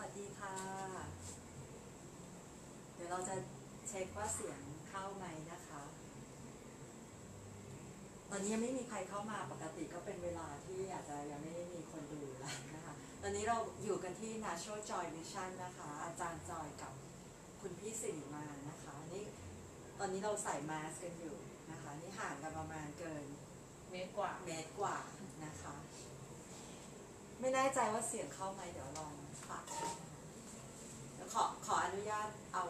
วัสดีค่ะ เดี๋ยวเราจะเช็คว่าเสียงเข้าไหมนะคะ ตอนนี้ยังไม่มีใครเข้ามาปกติก็เป็นเวลาที่อาจจะยังไม่มีคนดูแล้วนะคะ ตอนนี้เราอยู่กันที่ Natural Joy Vision นะคะ อาจารย์จอยกับคุณพี่สิริมานะคะ นี่ตอนนี้เราใส่มาสก์กันอยู่นะคะ นี่ห่างกันประมาณเกินเมตรกว่าเมตรกว่านะคะ ไม่แน่ใจว่าเสียงเข้าไหมเดี๋ยวลอง ฝากเดี๋ยวขอขออนุญาตเอา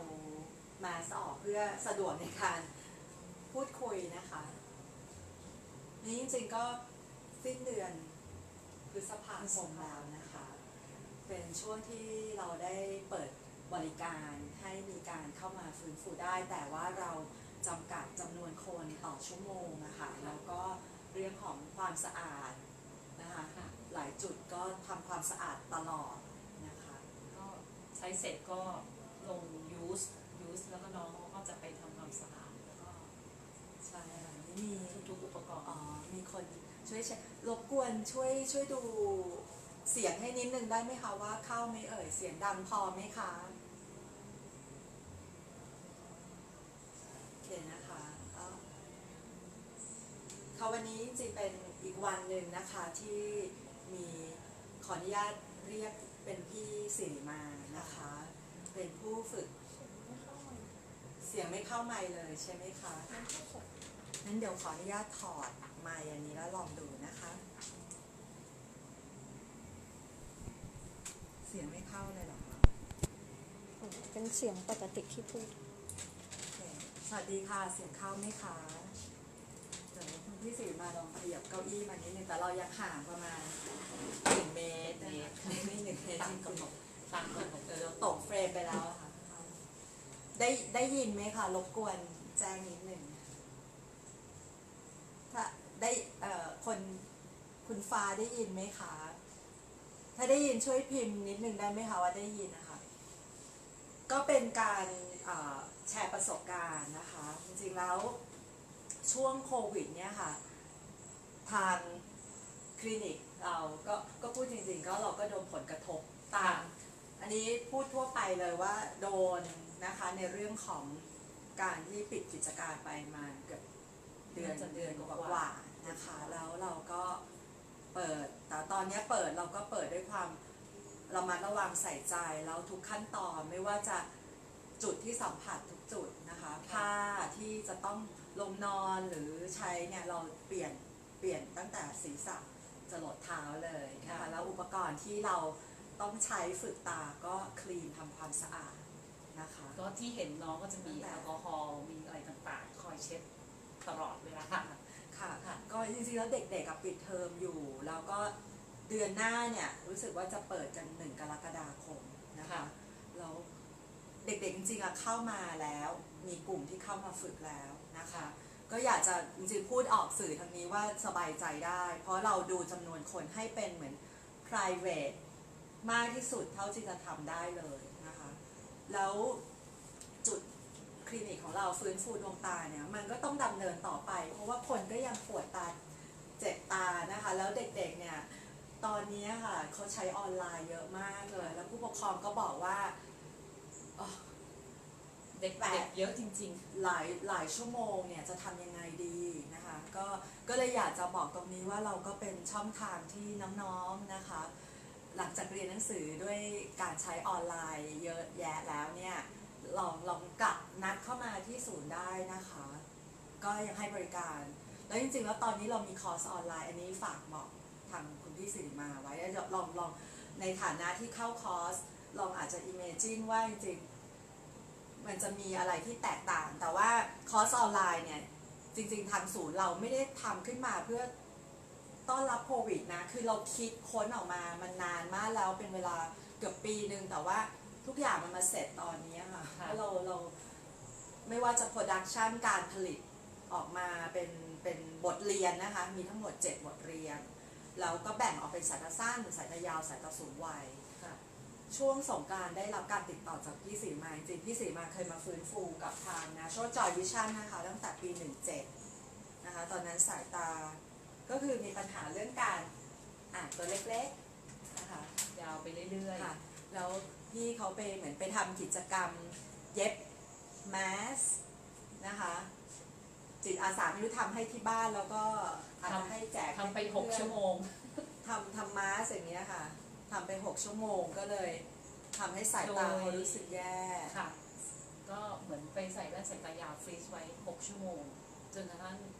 มาสออกเพื่อสะดวกในการพูดคุยนะคะนี่จริงๆก็สิ้นเดือนพฤษภาคมแล้วนะคะ เป็นช่วงที่เราได้เปิดบริการให้มีการเข้ามาฟื้นฟูได้ แต่ว่าเราจำกัดจำนวนคนต่อชั่วโมงนะคะแล้วก็เรื่องของความสะอาดนะคะค่ะหลายจุดก็ทำความสะอาดตลอดนะคะก็ ใช้เสร็จก็ลงยูสยูสแล้วก็น้องเขาก็จะไปทำความสะอาดแล้วก็ใช่ค่ะนี่มีทุกๆอุปกรณ์อ๋อมีคนช่วยเช็ครบกวนช่วยช่วยดูเสียงให้นิดนึงได้ไหมคะว่าเข้าไหมเอ่ยเสียงดังพอไหมคะโอเคนะคะก็ค่ะวันนี้จริงๆเป็นอีกวันหนึ่งนะคะที่มีขออนุญาตเรียกเป็นพี่สิริมา นะคะ เป็นผู้ฝึกเสียงไม่เข้าไมค์เลยใช่ไหมคะงั้นเดี๋ยวขออนุญาตถอดไมค์อันนี้แล้วลองดูนะคะ เสียงไม่เข้าเลยเหรอคะเป็นเสียงปกติที่พูด โอเคสวัสดีค่ะ เสียงเข้าไหมคะเดี๋ยวคุณพี่สิริมาลองขยับเก้าอี้มานิดนึงแต่เรายังห่างประมาณหนึ่งเมตรนะคะไม่ไม่หนึ่งเมตรตามจริกำหนงด ตามกำหนดๆเออเราตกเฟรมไปแล้วอะค่ะ ได้ได้ยินไหมคะรบกวนแจ้งนิดนึงถ้าได้เอ่อคนคุณฟ้าได้ยินไหมคะ ถ้าได้ยินช่วยพิมพ์นิดนึงได้ไหมคะว่าได้ยินนะคะ ก็เป็นการเอ่อแชร์ประสบการณ์นะคะ จริงๆแล้วช่วงโควิดเนี่ยค่ะ ทางคลินิกเราก็ก็พูดจริงๆ ก็เราก็โดนผลกระทบตาม อันนี้พูดทั่วไปเลยว่าโดนนะคะในเรื่องของการที่ปิดกิจการไปมาเกือบเดือนเดือนกว่าๆนะคะแล้วเราก็เปิด แต่ตอนนี้เปิดเราก็เปิดด้วยความระมัดระวังใส่ใจแล้วทุกขั้นตอนไม่ว่าจะจุดที่สัมผัสทุกจุดนะคะผ้าที่จะต้องลงนอนหรือใช้เนี่ยเราเปลี่ยนเปลี่ยนตั้งแต่ศีรษะจะหลดเท้าเลยนะคะแล้วอุปกรณ์ที่เรา ต้องใช้ฝึกตาก็คลีนทำความสะอาดนะคะ ก็ที่เห็นน้องก็จะมีตั้งแต่แอลกอฮอล์มีอะไรต่างๆ คอยเช็ดตลอดเวลาค่ะค่ะค่ะก็จริงๆแล้วเด็กๆกับปิดเทอมอยู่ แล้วก็เดือนหน้าเนี่ยรู้สึกว่าจะเปิดกันหนึ่งกรกฎาคมนะคะค่ะแล้วเด็กๆจริงๆอะเข้ามาแล้วมีกลุ่มที่เข้ามาฝึกแล้วนะคะ ก็อยากจะจริงๆพูดออกสื่อทางนี้ว่าสบายใจได้ เพราะเราดูจำนวนคนให้เป็นเหมือน private มากที่สุดเท่าที่จะทำได้เลยนะคะ แล้วจุดคลินิกของเราฟื้นฟูดวงตาเนี่ยมันก็ต้องดำเนินต่อไป เพราะว่าคนก็ยังปวดตาเจ็บตานะคะ แล้วเด็กๆเนี่ยตอนนี้ค่ะเขาใช้ออนไลน์เยอะมากเลย แล้วผู้ปกครองก็บอกว่าอ๋อเด็กแปดเด็กเยอะจริงหลายหลายชั่วโมงเนี่ยจะทำยังไงดีนะคะก็ก็เลยอยากจะบอกตรงนี้ว่าเราก็เป็นช่องทางที่น้องๆนะคะ หลังจากเรียนหนังสือด้วยการใช้ออนไลน์เยอะแยะแล้วเนี่ยลองลองกลับนัดเข้ามาที่ศูนย์ได้นะคะ ก็ยังให้บริการ แล้วจริงๆ แล้วตอนนี้เรามีคอร์สออนไลน์ อันนี้ฝากบอกทางคุณพี่สิริมาไว้แล้วลองลองในฐานะที่เข้าคอร์สลองอาจจะ imagine ว่าจริงๆ มันจะมีอะไรที่แตกต่าง แต่ว่าคอร์สออนไลน์เนี่ยจริงๆ ทางศูนย์เราไม่ได้ทำขึ้นมาเพื่อ ต้อนรับโควิดนะ คือเราคิดค้นออกมามันนานมากแล้วเป็นเวลาเกือบปีหนึ่งแต่ว่าทุกอย่างมันมาเสร็จตอนนี้ค่ะค่ะ แล้วเราเราไม่ว่าจะโปรดักชันการผลิตออกมาเป็นเป็นบทเรียนนะคะ มีทั้งหมด 7 บทเรียน แล้วก็แบ่งออกเป็นสายตาสั้น สายตายาวสายตาสูงวัยๆค่ะ ช่วงสงกรารได้รับการติดต่อจากพี่สีมาจริงๆพี่สีมาเคยมาฟื้นฟูกับทางนะช่วจอยวิชั่นนะคะ ตั้งแต่ปี 17 นะคะ ตอนนั้นสายตา ก็คือมีปัญหาเรื่องการอ่านตัวเล็กๆนะคะยาวไปเรื่อยค่ะแล้วพี่เขาไปเหมือนไปทำกิจกรรมเย็บแมสนะคะจิตอาสาไม่รู้ทำให้ที่บ้านแล้วก็อาจจะให้แจกทำไปให้หกเพื่อนชั่วโมง ทำทำมาสอย่างเงี้ยค่ะทำไปหกชั่วโมงก็เลยทำให้สายตาโดย เขารู้สึกแย่ ค่ะ ก็เหมือนไปใส่แว่นสายตายาวฟรีซไว้ 6 ชั่วโมง จนกระทั่งเ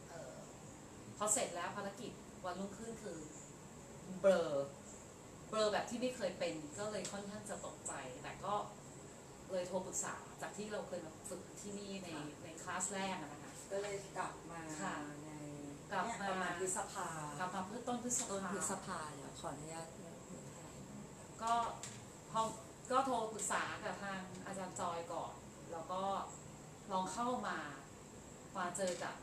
ออพอเสร็จแล้วภารกิจวันรุ่งขึ้นคือเบลอเบลอแบบที่ไม่เคยเป็นก็เลยค่อนข้างจะตกใจแต่ก็เลยโทรปรึกษาจากที่เราเคยมาฝึกที่นี่ในในคลาสแรกอะนะคะ ก็เลยกลับมาค่ะในกลับเนี่ยมาประมาณพฤษภากลับมาเพื่อต้นพฤษต้นภาพฤษภาเดี๋ยวขออนุญาตก็พอก็โทรปรึกษากับทางอาจารย์จอยก่อน แล้วก็ลองเข้ามามาเจอกับ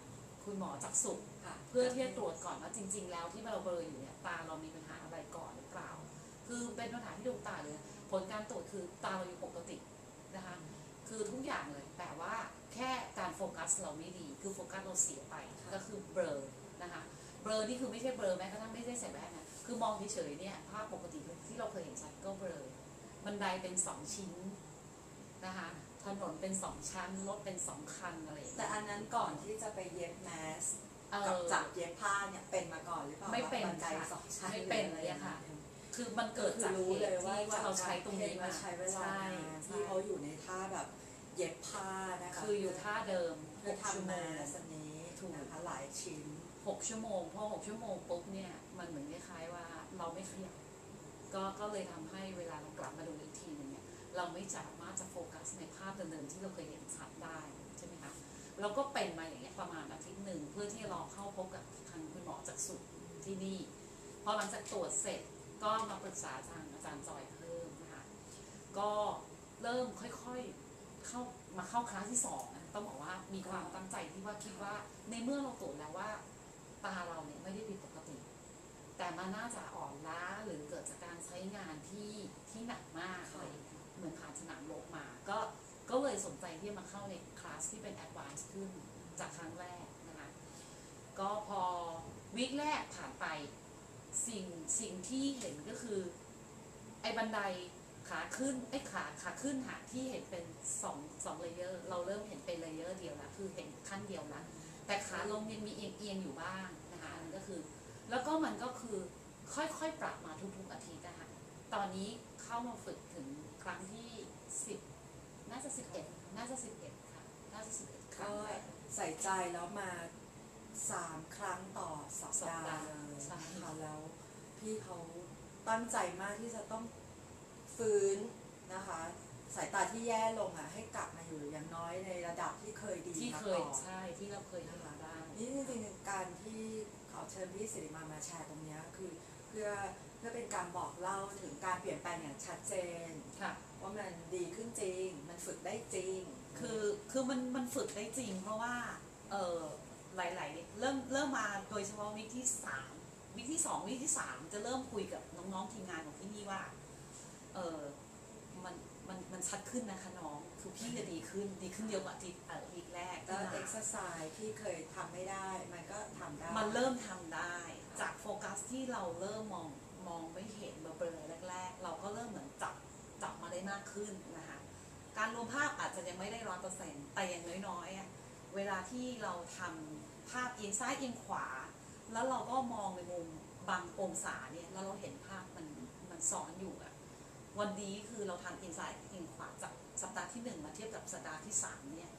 คุณหมอจักษุค่ะเพื่อที่จะตรวจก่อนว่าจริง ๆ แล้วที่เราเบลออยู่เนี่ยตาเรามีปัญหาอะไรก่อนหรือเปล่า คือเป็นปัญหาที่ดวงตาเลย ผลการตรวจคือตาเราอยู่ปกตินะคะ คือทุกอย่างเลยแต่ว่าแค่การโฟกัสเราไม่ดี คือโฟกัสเราเสียไปก็คือเบลอนะคะเบลอนี่คือไม่ใช่เบลอแม้กระทั่งไม่ได้ใส่แว่นนะคือมองเฉยๆเนี่ยภาพปกติที่เราเคยเห็นชัดก็เบลอบันไดเป็นสองชิ้นนะคะ ถนนเป็นสองชั้นรถเป็นสองคันอะไรอย่างแต่เงี้ยอันนั้นก่อนที่จะไปเย็บแมสเอกับอจากเย็บผ้าเนี่ยเป็นมาก่อนหรือเปล่าไม่เป็นว่าบันไดค่ะสองชั้นไม่เป็นหรือเลยออะค่ะไรอย่างเงี้ยคือมันเกิดจากรู้เหเลตุยว่าที่ว่าเราใช้ตรงนี้มาใช้เวลาใช่นานใช่ที่เขาอยู่ในท่าแบบเย็บผ้านะคะคืออยู่ท่าเดิมเพื่อหกชั่วทำโมมางสอันนี้ถูก นะคะหลายชิ้น หกชั่วโมงพอหกชั่วโมงปุ๊บเนี่ยมันเหมือนคล้ายๆว่าเราไม่ขยับก็ก็เลยทำให้เวลาเรากลับมาดูอีกทีหนึง เราไม่สามารถจะโฟกัสในภาพเดิมๆที่เราเคยเห็นชัดได้ใช่ไหมคะเราก็เป็นมาอย่างเงี้ยประมาณอาทิตย์หนึ่งเพื่อที่รอเข้าพบกับทางคุณหมอจากสุดที่นี่พอหลังจากตรวจเสร็จก็มาปรึกษาทางอาจารย์จอยเพิ่มนะคะก็เริ่มค่อยๆเข้ามาเข้าคลาสที่สองนะต้องบอกว่ามีความตั้งใจที่ว่าคิดว่าในเมื่อเราตรวจแล้วว่าตาเราเนี่ยไม่ได้ผิดปกติ แต่มันน่าจะอ่อนล้าหรือเกิดจากการใช้งานที่ที่หนักมากอะไรอย่าง เข้าในคลาสที่เป็นแอดวานซ์ขึ้นจากครั้งแรกนะคะ ก็พอวีคแรกผ่านไปสิ่งสิ่งที่เห็นก็คือ ไอ้บันไดขาขึ้นไอ้ขาขาขึ้นหาที่เห็นเป็นสองสองเลเยอร์ เราเริ่มเห็นเป็นเลเยอร์เดียวแล้วคือเห็นขั้นเดียวแล้วแต่ขาลงยังมีเอียงเอียงอยู่บ้างนะคะนนั้นก็คือ แล้วก็มันก็คือค่อยๆปรับมาทุกๆอาทิตย์นะคะตอนนี้เข้ามาฝึกถึงครั้งที่สิบน่าจะสิบเอ็ด น่าจะสิบเอ็ดค่ะน่าจะสิบเอ็ดครั้ก็งแล้วใส่ใจแล้วมาสามครั้งต่อสัปดาห์สัปดาห์เลยใช่ค่ะแล้วพี่เขาตั้งใจมากที่จะต้องฟื้นนะคะ สายตาที่แย่ลงอะให้กลับมาอยู่อย่างน้อยในระดับที่เคยดีที่มาเคก่ยอน ใช่ที่เราเคยทำได้นี่จริงๆการที่ขอเชิญพี่สิริมามาแชร์ตรงเนี้ยคือเพื่อเพื่อเป็นการบอกเล่าถึงการเปลี่ยนแปลงอย่างชัดเจน ค่ะ ว่ามันดีขึ้นจริง มันฝึกได้จริง คือคือมันมันฝึกได้จริง เพราะว่าเออหลายๆเริ่มเริ่มมาโดยเฉพาะวิกที่สามวิกที่สองวิกที่สามจะเริ่มคุยกับน้องๆทีมงานของที่นี่ว่าเออมันมันมันชัดขึ้นนะคะน้องคือพี่จะดีขึ้นดีขึ้นเยอะกว่าที่เออวีคแรกก็ที่มาเอ็กซ์ไซส์ที่เคยทำไม่ได้ มันก็ทำได้ มันเริ่มทำได้ จากโฟกัสที่เราเริ่มมองมองไม่เห็นเบลอๆแรก ๆ เราก็เริ่มเหมือนจับจับ มาได้มากขึ้นนะคะ การรวมภาพอาจจะยังไม่ได้ร้อยเปอร์เซ็นต์แต่อย่างน้อยๆอะเวลาที่เราทำภาพเอียงซ้ายเอียงขวา แล้วเราก็มองในมุมบางองศาเนี่ยแล้วเราเห็นภาพมันมันซ้อนอยู่อะวันนี้คือเราทำเอียงซ้ายเอียงขวาจากสัปดาห์ที่หนึ่งมาเทียบกับสัปดาห์ที่สามเนี่ย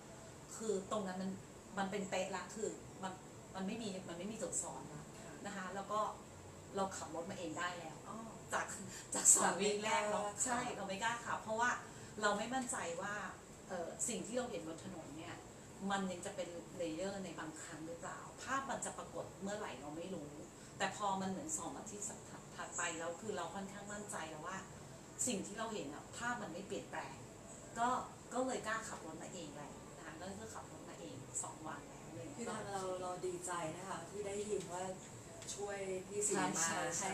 คือตรงนั้นมันมันเป็นเป๊ะละคือมันมันไม่มีมันไม่มีจุดซ้อนละค่ะนะคะ แล้วก็เราขับรถมาเองได้แล้วอ๋อ จากจากสองวีคแรกเราค่ะใช่เราไม่กล้าขับ เพราะว่าเราไม่มั่นใจว่าเอ่อสิ่งที่เราเห็นบนถนนเนี่ยมันยังจะเป็นเลเยอร์ในบางครั้งหรือเปล่า ภาพมันจะปรากฏเมื่อไหร่เราไม่รู้ แต่พอมันเหมือนสองอาทิตย์ถัดไปแล้วคือเราค่อนข้างมั่นใจแล้วว่า สิ่งที่เราเห็นอะภาพมันไม่เปลี่ยนแปลง ก็ก็เลยกล้าขับรถมาเองเลยนะคะก็คือขับรถมาเองสองวันแล้วเลยคือก็ทางเราเราดีใจนะคะที่ได้ยินว่าช่วยพี่สิริมาใช่ใช่ให้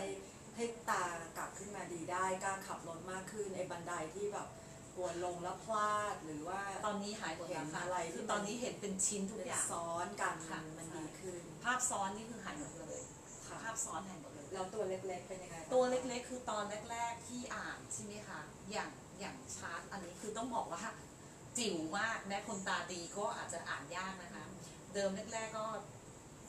ให้ตากลับขึ้นมาดีได้กล้าขับรถมากขึ้นไอ้บันไดที่แบบกวนลงแล้วพลาดหรือว่าตอนนี้หายหมดแล้วค่ะเห็นอะไรที่คือตอนนี้เห็นเป็นชิ้นทุกเป็นอย่าง ซ้อนกันค่ะ มันดีขึ้นภาพซ้อนนี่คือหายหมดเลย ค่ะภาพซ้อนหายหมดเลย แล้วตัวเล็กๆเป็นยังไงบ้างตัวเล็กๆ คือตอนแรก ๆ ที่อ่านใช่ไหมคะ อย่างอย่างชาร์ตอันนี้คือต้องบอกว่าจิ๋วมากแม้คนตาดีก็อาจจะอ่านยากนะคะ เดิมแรกๆก็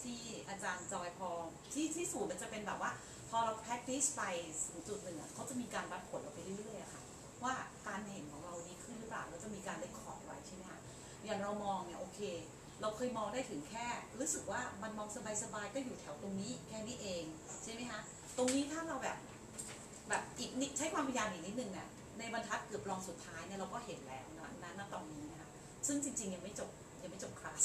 ที่อาจารย์จอยพอที่ที่สูตรมันจะเป็นแบบว่า พอเรา practice ไปถึงจุดหนึ่งอะเขาจะมีการวัดผลออกไปเรื่อยๆค่ะ ว่าการเห็นของเราดีขึ้นหรือเปล่าแล้วจะมีการได้คอดไว้ใช่ไหมคะอย่างเรามองเนี่ยโอเค เราเคยมองได้ถึงแค่ รู้สึกว่ามันมองสบายๆก็อยู่แถวตรงนี้แค่นี้เองใช่ไหมคะตรงนี้ถ้าเราแบบแบบอีกนิดใช้ความพยายามอีกนิดนึงเนี่ยในบรรทัดเกือบรองสุดท้ายเนี่ยเราก็เห็นแล้วนะนะณตรงนี้นะคะซึ่งจริง ๆ ยังไม่จบยังไม่จบคลาส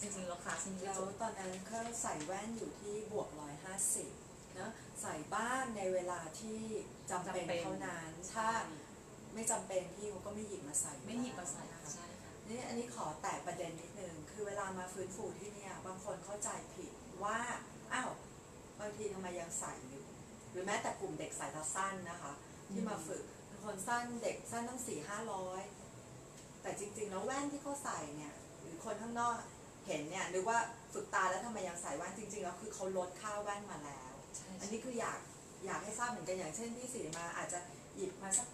จริงๆแล้วคลาสยังไม่แล้วตอนนั้นเขาใส่แว่นอยู่ที่บวกร้อยห้าสิบ นะใส่บ้านในเวลาที่จำเป็นเท่านั้นถ้าไม่จำเป็นพี่เขาก็ไม่หยิบมาใส่ไม่หยิบมาใส่นะคะ ใช่ค่ะ นี่อันนี้ขอแตะประเด็นนิดนึง คือเวลามาฟื้นฟูที่เนี่ย บางคนเข้าใจผิดว่า อ้าว บางทีทำไมยังใส่อยู่ หรือแม้แต่กลุ่มเด็กสายตาสั้นนะคะ ที่มาฝึกบางคนสั้นเด็กสั้นตั้งสี่ห้าร้อย แต่จริงๆ แล้วแว่นที่เขาใส่เนี่ย หรือคนข้างนอกเห็นเนี่ยนึกว่าฝึกตาแล้วทำไมยังใส่แว่นจริงๆ แล้วคือเขาลดค่าแว่นมาแล้วใช่ อันนี้คืออยากอยากให้ทราบเหมือนกันอย่างเช่นพี่สิริมาอาจจะหยิบมาสัก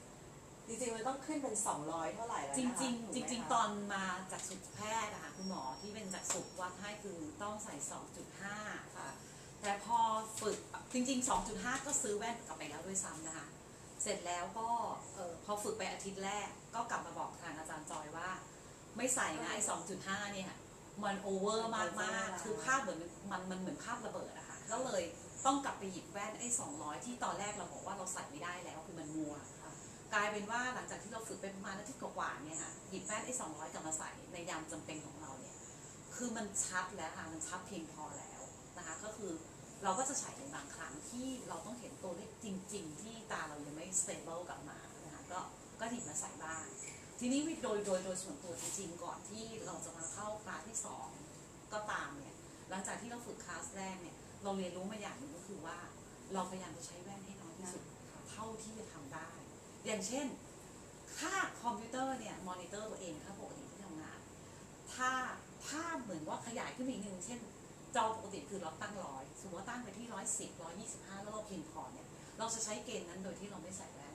จริงๆมันต้องขึ้นเป็น 200 เท่าไหร่แล้วจนะคะริงถูกๆไหจมริง คะๆ ตอนมาจากสุขแพทย์อะค่ะคุณหมอที่เป็นจากสุขวัดให้คือต้องใส่ 2.5 ค่ะ แต่พอฝึกจริง ๆ 2.5 ก็ซื้อแว่นกลับไปแล้วด้วยซ้ำนะคะ เสร็จแล้วก็เออพอฝึกไปอาทิตย์แรกก็กลับมาบอกทางอาจารย์จอยว่า ไม่ใส่นะไอ้2.5 เนี่ย มันโอเวอร์มากมากๆคือภาพเหมือนมันมันเหมือนภาพระเบิดอะค่ะก็เลย ต้องกลับไปหยิบแว่นไอ้200ที่ตอนแรกเราบอกว่าเราใส่ไม่ได้แล้วคือมันมัวค่ะกลายเป็นว่าหลังจากที่เราฝึกไปประมาณอาทิตย์กว่าๆเนี่ยค่ะหยิบแว่นไอ้200กลับมาใส่ในยามจำเป็นของเราเนี่ยคือมันชัดแล้วค่ะมันชัดเพียงพอแล้วนะคะก็คือเราก็จะใช้ในบางครั้งที่เราต้องเห็นตัวเลขจริง ๆ ที่ตาเรายังไม่ stable กลับมานะคะก็ก็หยิบมาใส่บ้างทีนี้โดยโดยโดยส่วนตัวจริงๆก่อนที่เราจะมาเข้าคลาสที่สองก็ตามเนี่ยหลังจากที่เราฝึกคลาสแรกเนี่ย เราเรียนรู้มาอย่างหนึ่งก็คือว่า เราพยายามจะใช้แว่นให้น้อยที่สุดเท่าที่จะทำได้ อย่างเช่น ถ้าคอมพิวเตอร์เนี่ยมอนิเตอร์ตัวเองถ้าปกติที่ทำงาน ถ้าถ้าเหมือนว่าขยายขึ้นมาอีกนิดนึงเช่น จอปกติคือเราตั้งร้อยสมมติว่าตั้งไปที่ร้อยสิบร้อยยี่สิบห้าแล้วเราพิมพ์พอเนี่ยเราจะใช้เกณฑ์นั้นโดยที่เราไม่ใส่แว่น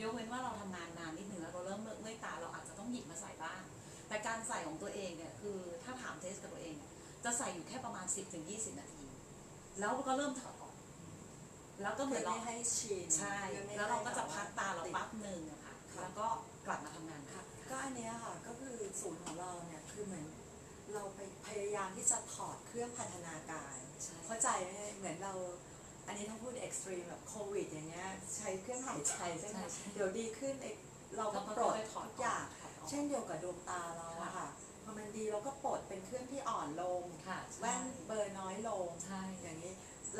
ยกเว้นว่าเราทำงานนานนิดนึงแล้วเราเริ่มเมื่อยตาเราอาจจะต้องหยิบมาใส่บ้าง แต่การใส่ของตัวเองเนี่ยคือถ้าถามเทสกับตัวเองเนี่ยจะใส่อยู่แค่ประมาณ 10-20ถึง20นาที แล้วก็เริ่มถอดออก แล้วก็เหมือนเราไม่ให้ชินใช่ พื่อไม่แล้วเราก็จะให้พักตาเราติดปั๊บหนึ่งอะค่ะค่ะ แล้วก็กลับมาทำงานค่ะค่ะ ก็อันเนี้ยค่ะก็คือศูนย์ของเราเนี่ยคือเหมือนเราไปพยายามที่จะถอดเครื่องพันธนาการ ใช่ เข้าใจไหมเหมือนเรา อันนี้ถ้าพูดเอ็กซ์ตรีมแบบโควิดอย่างเงี้ยใช้เครื่องหายใจใช่ไหมใช่ใช่เดี๋ยวดีขึ้นไอ้เราก็แล้วก็ปลดค่อยๆถอดทุกอย่าง ถอดออก เช่นเดียวกับดวงตาเราอะค่ะพอมันดีเราก็ปลดเป็นเครื่องที่อ่อนลง ค่ะ แว่นเบอร์น้อยลง ใช่ อย่างนี้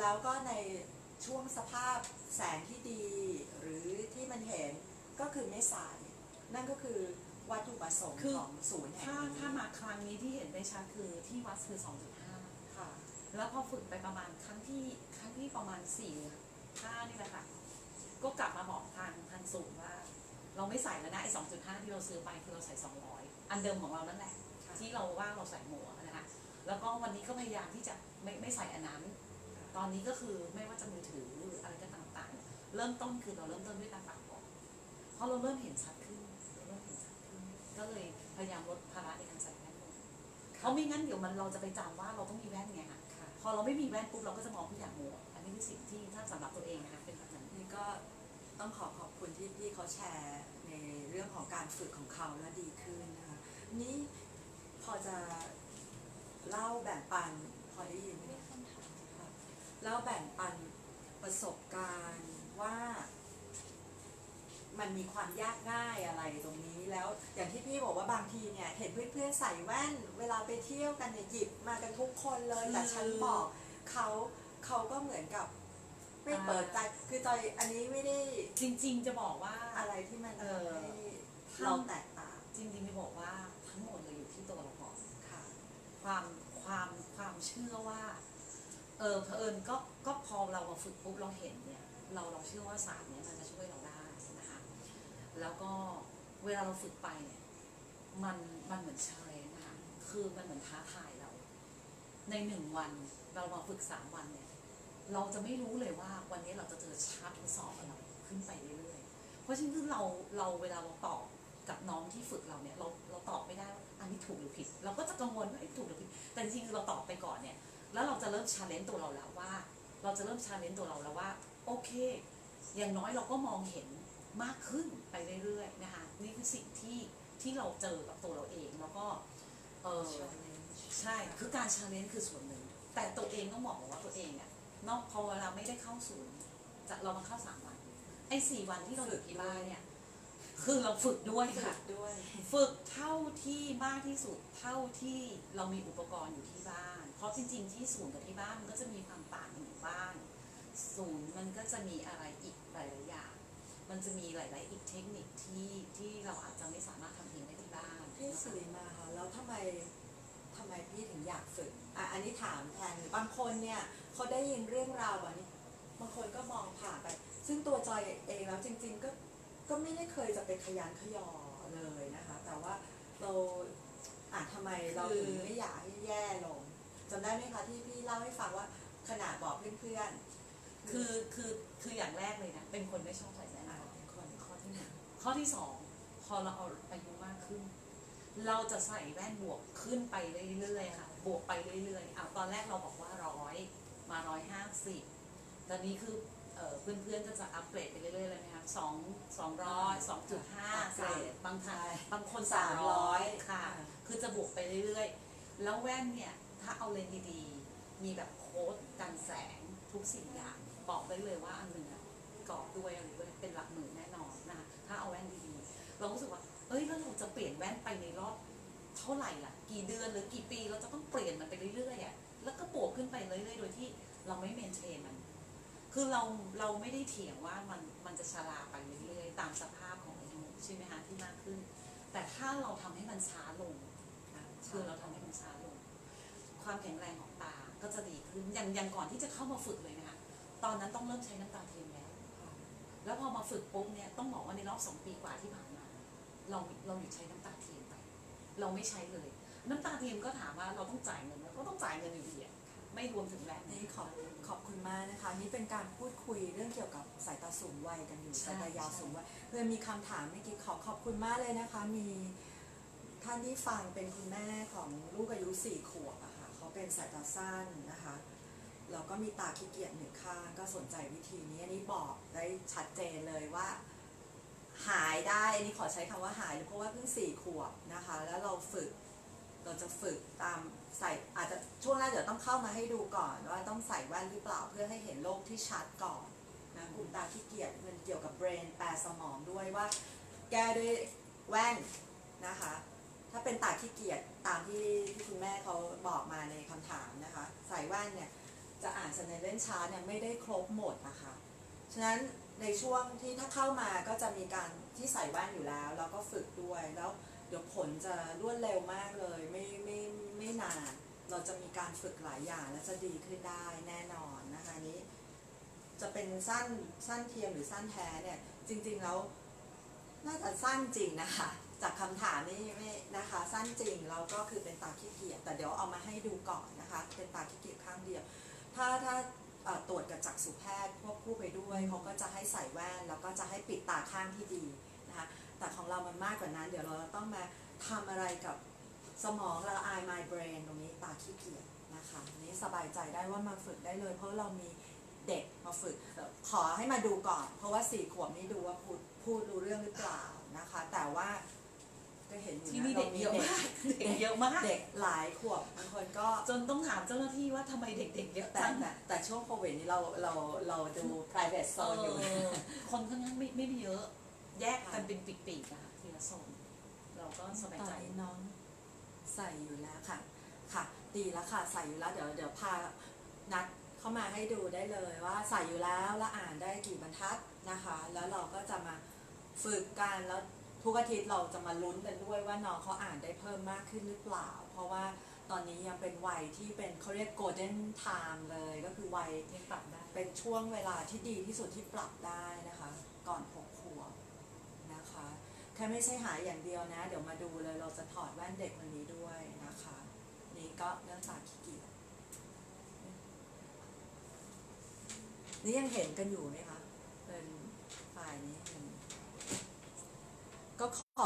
แล้วก็ในช่วงสภาพแสงที่ดี หรือที่มันเห็นก็คือไม่สาย นั่นก็คือวัตถุประสงค์ของศูนย์แห่งถ้านี้ถ้ามาครั้งนี้ที่เห็นได้ชัดคือที่วัดคือ 2.5 ค่ะ แล้วพอฝึกไปประมาณครั้งที่ครั้งที่ประมาณ4หรือ5นี่แหละค่ะ ก็กลับมาบอกทางทางสูงว่า เราไม่ใส่แล้วนะไอ้2.5 ที่เราซื้อไปคือเราใส่ 200 อันเดิมของเรานั่นแหละค่ะที่เราว่าเราใส่หมวกนะคะแล้วก็วันนี้ก็พยายามที่จะไม่ไม่ใส่อันนั้น ตอนนี้ก็คือไม่ว่าจะมือถือหรืออะไรก็ต่างๆ เริ่มต้นคือเราเริ่มต้นด้วยตาเปล่าก่อนเพราะเราเริ่มเห็นชัดขึ้นเราเริ่มเห็นชัดขึ้น ก็เลยพยายามลดภาระในการใส่แว่นลงเพราะไม่งั้นเดี๋ยวมันเราจะไปจำว่าเราต้องมีแว่นไงค่ะค่ะพอเราไม่มีแว่นปุ๊บเราก็จะมองทุกอย่างมัวอันนี้คือสิ่งที่ถ้าสำหรับตัวเองนะคะเป็นแบบนั้นนี่ก็ต้องขอขอบคุณที่พี่เขาแชร์ในเรื่องของการฝึกของเขาและดีขึ้นนะคะนี่พอจะเล่าแบ่งปันพอได้ยินไหม มีคำถามคะเล่าแบ่งปันประสบการณ์ว่ามันมีความยากง่ายอะไรตรงนี้แล้วอย่างที่พี่บอกว่าบางทีเนี่ย เห็นเพื่อนๆใส่แว่น เวลาไปเที่ยวกันเนี่ยหยิบมากันทุกคนเลยแต่ฉันบอกเขาเขาก็เหมือนกับ ไม่เปิดใจคือจอยอันนี้ไม่ได้จริง ๆ จะบอกว่าอะไรที่มันเอทำอให้เราแตกต่างจริง ๆ จะบอกว่าทั้งหมดเลยอยู่ที่ตัวเราก่อนค่ะ ความความความเชื่อว่า เออเผอิญก็ก็พอเรามาฝึกปุ๊บเราเห็นเนี่ยเราเราเชื่อว่าศาสตร์เนี้ยมันจะช่วยเราได้นะคะแล้วก็เวลาเราฝึกไปเนี่ยมันมันเหมือนเชยนะคะคือมันเหมือนท้าทายเรา ในหนึ่งวันเรามาฝึกสามวันเนี่ยเราจะไม่รู้เลยว่าวันนี้เราจะเจอชาร์ตทดสอบอะไรขึ้นไปเรื่อยๆ เพราะฉะนั้นคือเราเราเวลาเราตอบกับน้องที่ฝึกเราเนี่ยเราเราตอบไม่ได้ว่าอันนี้ถูกหรือผิด เราก็จะกังวลว่าถูกหรือผิด แต่จริงๆเราตอบไปก่อนเนี่ย แล้วเราจะเริ่มชาเลนจ์ตัวเราแล้วว่า เราจะเริ่มชาเลนจ์ตัวเราแล้วว่า โอเค อย่างน้อยเราก็มองเห็นมากขึ้นไปเรื่อยๆนะคะนี่คือสิ่งที่ที่เราเจอกับตัวเราเองแล้วก็เออใช่คือการชาเลนจ์คือส่วนหนึ่ง แต่ตัวเองต้องบอกว่าตัวเองอะนอกพอเวลาไม่ได้เข้าศูนย์จะเรามาเข้าสามวันไอ้สี่วันที่เราอยู่ที่บ้านเนี่ยคือเราฝึกด้วยฝึค่ะกด้วย ฝึกเท่าที่มากที่สุดเท่าที่เรามีอุปกรณ์อยู่ที่บ้าน เพราะจริงๆที่ศูนย์กับที่บ้านมันก็จะมีความต่างกันอยู่บ้างศูนย์มันก็จะมีอะไรอีกหลายๆอย่าง มันจะมีหลาย ๆ อีกเทคนิคที่ที่เราอาจจะไม่สามารถทำเองได้ที่บ้านพี่นะคะสุริมาค่ะแล้วทำไมทำไมพี่ถึงอยากฝึกอะอันนี้ถามแทนบางคนเนี่ยเขาได้ยินเรื่องราวแบบนี้บางคนก็มองผ่านไป ซึ่งตัวจอยเองแล้วจริง ๆ ก็ก็ไม่ได้เคยจะไปขยันขยอเลยนะคะ แต่ว่าเราอะทำไมเราถึงไม่อยากให้แย่ลง จำได้ไหมคะที่พี่เล่าให้ฟังว่าขนาดบอกเพื่อนๆ คือคือคืออย่างแรกเลยนะ เป็นคนไม่ชอบใส่แว่นอะเป็นคนข้อที่หนึ่งข้อที่สองพอเราเอาอายุมากขึ้น เราจะใส่แว่นบวกขึ้นไปเรื่อยๆค่ะ บวกไปเรื่อยๆอะตอนแรกเราบอกว่าร้อยมาร้อยห้าสิบตอนนี้คือเอ่อเพื่อนๆก็จะอัปเกรดไปเรื่อยๆเลยนะคะสองสองร้อยสองจุดห้าเกรดบางท่านบางคนสามร้อยค่ะ คือจะบวกไปเรื่อยๆ แล้วแว่นเนี่ย ถ้าเอาเลนส์ดีๆ มีแบบโค้ดกันแสงทุกสิ่งอย่าง บอกได้เลยว่าอันหนึ่งอะกรอบด้วยอะไรด้วยเป็นหลักหมื่นแน่นอนนะถ้าเอาแว่นดีๆ เรารู้สึกว่า เอ้ยแล้วเราจะเปลี่ยนแว่นไปในรอบเท่าไหร่ล่ะ กี่เดือนหรือกี่ปีเราจะต้องเปลี่ยนมันไปเรื่อยๆอะแล้วก็บวกขึ้นไปเรื่อยๆ โดยที่เราไม่เมนเทนมัน คือเราเราไม่ได้เถียงว่ามันมันจะชราไปเรื่อยๆ ตามสภาพของอายุใช่ไหมคะที่มากขึ้น แต่ถ้าเราทำให้มันช้าลงคือเราทำให้ ความแข็งแรงของตาก็จะดีขึ้นอย่างอย่างก่อนที่จะเข้ามาฝึกเลยนะคะตอนนั้นต้องเริ่มใช้น้ำตาเทียมแล้ว แล้วพอมาฝึกปุ๊บเนี่ยต้องบอกว่าในรอบสองปีกว่าที่ผ่านมา เราเราหยุดใช้น้ำตาเทียมไป เราไม่ใช้เลย น้ำตาเทียมก็ถามว่าเราต้องจ่ายเงินไหมก็ต้องจ่ายเงินอยู่ดีอะไม่รวมถึงแรงนี่ขอบขอบคุณมากนะคะ นี่เป็นการพูดคุยเรื่องเกี่ยวกับสายตาสูงวัยกันอยู่ใช่สายตายาวสูงวัยเพื่อนมีคำถามเมื่อกี้ขอขอบคุณมากเลยนะคะ มีท่านที่ฟังเป็นคุณแม่ของลูกอายุสี่ขวบอะค่ะ เป็นสายตาสั้นนะคะแล้วก็มีตาขี้เกียจหนึ่งข้างก็สนใจวิธีนี้อันนี้บอกได้ชัดเจนเลยว่า หายได้อันนี้ขอใช้คำว่าหายเลยเพราะว่าเพิ่งสี่ขวบนะคะ แล้วเราฝึกเราจะฝึกตามใส่อาจจะช่วงแรกเดี๋ยวต้องเข้ามาให้ดูก่อน ว่าต้องใส่แว่นหรือเปล่าเพื่อให้เห็นโลกที่ชัดก่อนนะกลุ่มตาขี้เกียจมันเกี่ยวกับเบรนแปลสมองด้วยว่า แก้ด้วยแว่นนะคะ ถ้าเป็นตาขี้เกียจ ตามที่ที่คุณแม่เขาบอกมาในคำถามนะคะใส่แว่นเนี่ยจะอ่านสเนเล่นชาร์เนี่ยไม่ได้ครบหมดนะคะฉะนั้นในช่วงที่ถ้าเข้ามาก็จะมีการที่ใส่แว่นอยู่แล้ว แล้วก็ฝึกด้วยแล้วเดี๋ยวผลจะรวดเร็วมากเลยไม่ไม่ไม่นาน เราจะมีการฝึกหลายอย่างและจะดีขึ้นได้แน่นอนนะคะนี้จะเป็นสั้นสั้นเทียมหรือสั้นแท้เนี่ยจริงๆแล้วน่าจะสั้นจริงนะคะ จากคำถามนี้ไม่นะคะ สั้นจริงแล้วก็คือเป็นตาขี้เกียจแต่เดี๋ยวเอามาให้ดูก่อนนะคะ เป็นตาขี้เกียจข้างเดียว ถ้าถ้าตรวจกับจักษุแพทย์ควบคู่ไปด้วยเขาก็จะให้ใส่แว่น แล้วก็จะให้ปิดตาข้างที่ดีนะคะแต่ของเรามันมากกว่านั้น เดี๋ยวเราต้องมาทำอะไรกับสมองเรา eye my brain ตรงนี้ตาขี้เกียจนะคะนนี้สบายใจได้ว่ามาฝึกได้เลย เพราะเรามีเด็กมาฝึกขอให้มาดูก่อน เพราะว่าสี่ขวบนี้ดูว่าพูดพูดรู้เรื่องหรือเปล่านะคะ แต่ว่า ก็เห็นอยู่ที่นะนี่เด็กรามีเยอะมากเด็กเยอะมาก เด็กหลายขวบบางคนก็จนต้องถามเจ้าหน้าที่ว่าทำไมเด็กๆเยอะแต่จังแต่แต่ช่วงโควิดนี้เราเราเราดู private เอ zone อยู่ อคนค่อนข้างไม่ไม่ได้เยอะ แยกกันเป็นปีกๆนะคะทีละโซนเราก็สบายตอนใจนี้น้องใส่อยู่แล้วค่ะ ค่ะ ดีแล้วค่ะ ใส่อยู่แล้ว เดี๋ยวเดี๋ยวพานัดเข้ามาให้ดูได้เลยว่าใส่อยู่แล้วแล้วอ่านได้กี่บรรทัดนะคะ แล้วเราก็จะมาฝึกกันแล้ว ทุกอาทิตย์เราจะมาลุ้นกันด้วยว่าน้องเขาอ่านได้เพิ่มมากขึ้นหรือเปล่า เพราะว่าตอนนี้ยังเป็นวัยที่เป็นเขาเรียก golden time เลยก็คือวัยยังปรับได้เป็นช่วงเวลาที่ดีที่สุดที่ปรับได้นะคะ ก่อนหกขวบนะคะแค่ไม่ใช่หายอย่างเดียวนะ เดี๋ยวมาดูเลยเราจะถอดแว่นเด็กวันนี้ด้วยนะคะ นี่ก็เรื่องตาขี้เกียจนี่ยังเห็นกันอยู่ไหมคะเป็นฝ่ายนี้เห็นก็ขอ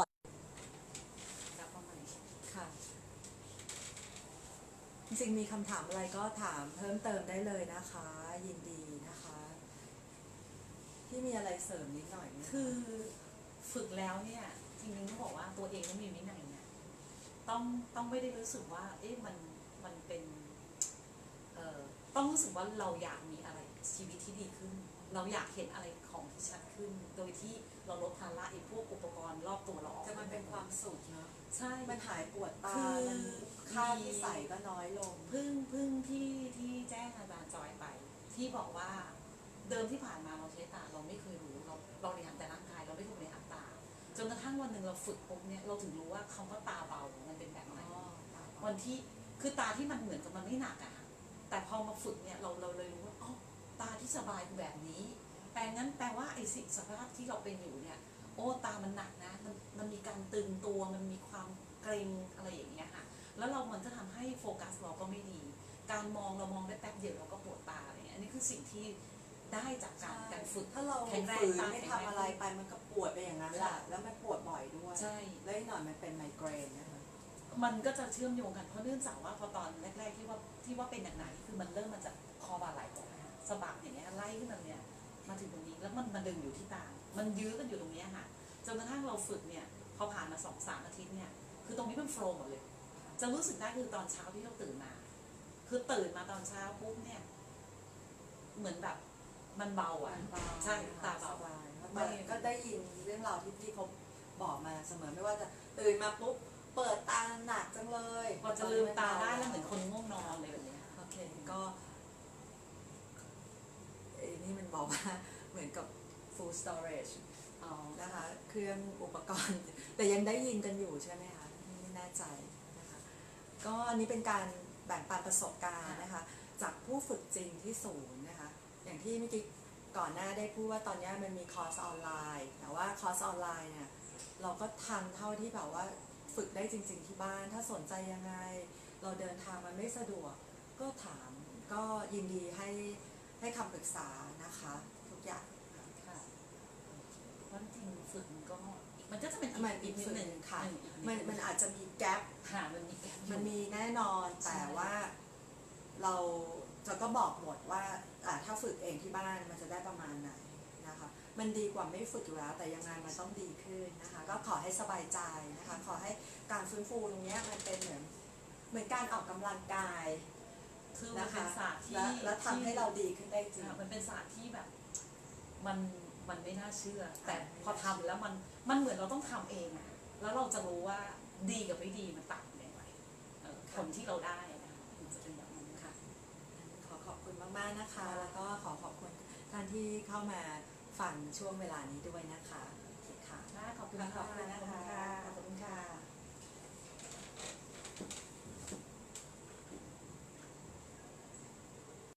แล้วก็มัน ค่ะ จ ริง ๆ มีคำถามอะไรก็ถามเพิ่มเติมได้เลยนะคะ ยินดีนะคะพี่มีอะไรเสริมนิดหน่อยไหมะคือฝึกแล้วเนี่ยจริงๆต้องบอกว่าตัวเองต้องมีวินัยเนี่ยต้องต้องไม่ได้รู้สึกว่า เอ๊ะมันมันเป็นเอ่อต้องรู้สึกว่าเราอยากมีอะไรชีวิตที่ดีขึ้น เราอยากเห็นอะไรของที่ชัดขึ้น โดยที่เราลดภาระไอ้พวกอุปกรณ์รอบตัวเราออกแต่มันเป็นความสุขเนาะใช่ มันหายปวดตาคือ มัน ค่าที่ใส่ก็น้อยลง พึ่งพึ่งที่ที่แจ้งอาจารย์จอยไป ที่บอกว่าเดิมที่ผ่านมาเราใช้ตาเราไม่เคยรู้เราเราบริหารแต่ร่างกายเราไม่เคยบริหารตาจนกระทั่งวันหนึ่งเราฝึกปุ๊บเนี่ยเราถึงรู้ว่าคำว่าตาเบามันเป็นแบบไหนวันที่คือตาที่มันเหมือนกับมันไม่หนักอะค่ะแต่พอมาฝึกเนี่ยเราเราเลยรู้ว่าอ๋อตาที่สบายคือแบบนี้แปลงั้นแปลว่าไอ้สิ่งสภาพที่เราเป็นอยู่เนี่ย โอ้ตามันหนักนะ มันมันมีการตึงตัวมันมีความเกรงอะไรอย่างเงี้ยค่ะ แล้วเรามันก็ทำให้โฟกัสเราก็ไม่ดี การมองเรามองได้แป๊บเดียวเราก็ปวดตาอะไรเงี้ยอันนี้คือสิ่งที่ได้จากการการฝึกถ้าเราแข็งแรงฝืนตามไม่แข็งแรงทำอะไรไปมันก็ปวดไปอย่างนั้นแหละค่ะแล้วมันปวดบ่อยด้วยใช่แล้วอีกหน่อยมันเป็นไมเกรนนะคะมันก็จะเชื่อมโยงกันเพราะเนื่องจากว่าพอตอนแรกๆที่ว่าที่ว่าเป็นหนักๆคือมันเริ่มมาจากคอบ่าไหล่ก่อนนะคะสะบักอย่างเงี้ยไล่ขึ้นมาเนี่ยมาถึงตรงนี้แล้วมันมาดึงอยู่ที่ตา มันยื้อกันอยู่ตรงเนี้ยค่ะจนกระทั่งเราฝึกเนี่ยพอผ่านมาสองสามอาทิตย์เนี่ยคือตรงนี้มันโฟล์หมดเลย จะรู้สึกได้คือตอนเช้าที่เราตื่นมา คือตื่นมาตอนเช้าปุ๊บเนี่ย เหมือนแบบมันเบาอะ ใช่ตาเบาสบายไม่ก็ได้ยินเรื่องราวที่พี่เขาบอกมาเสมอไม่ว่าจะตื่นมาปุ๊บเปิดตาหนักจังเลยพอจะลืมตาได้แล้วเหมือนคนง่วงนอนเลยแบบเนี้ยโอเคก็เอ้นี่มันบอกว่าเหมือนกับ full storage อ๋อนะคะเครื่องอุปกรณ์ แต่ยังได้ยินกันอยู่ใช่ไหมคะไม่แน่ใจนะคะ ก็อันนี้เป็นการแบ่งปันประสบการณ์นะคะ จากผู้ฝึกจริงที่ศูนย์นะคะ อย่างที่เมื่อกี้ก่อนหน้าได้พูดว่าตอนนี้มันมีคอร์สออนไลน์ แต่ว่าคอร์สออนไลน์เนี่ยเราก็ทำเท่าที่แบบว่าฝึกได้จริง ๆ ที่บ้าน ถ้าสนใจยังไง เราเดินทางมันไม่สะดวก ก็ถามก็ยินดีให้ให้คำปรึกษานะคะทุกอย่างค่ะเพราะจริงฝึกมันก็ มันก็จะเป็นมันอีกนิดส่วนหหนึ่นึ่งงค่ะอือีกดมันหงมันอาจจะมีแกลค่ะมันมีแกนมันมีแน่นอนใช่แต่ว่า เราจะก็บอกหมดว่าอ่าถ้าฝึกเองที่บ้านมันจะได้ประมาณไหนนะคะมันดีกว่าไม่ฝึกอยู่แล้วแต่ยังไงมันต้องดีขึ้นนะคะ ก็ขอให้สบายใจนะคะ ขอให้การฟื้นฟูตรงเนี้ยมันเป็นเหมือนเหมือนการออกกำลังกายคือมันนะเป็คะนศาสตร์ที่และและทำให้เราดีขึ้นได้จริงค่ะมันเป็นศาสตร์ที่แบบ มัน มันไม่น่าเชื่อ แต่พอทำแล้วมันมันเหมือนเราต้องทำเองอะแล้วเราจะรู้ว่าดีกับไม่ดีมันต่างกันอย่างไรเออผลที่เราได้นะคะมันจะเป็นแบบนั้นค่ะขอขอบคุณมากๆนะคะ แล้วก็ขอขอบคุณท่านที่เข้ามาฟังช่วงเวลานี้ด้วยนะคะโอเคค่ะขอบคุณขอบคุณนะคะขอบคุณ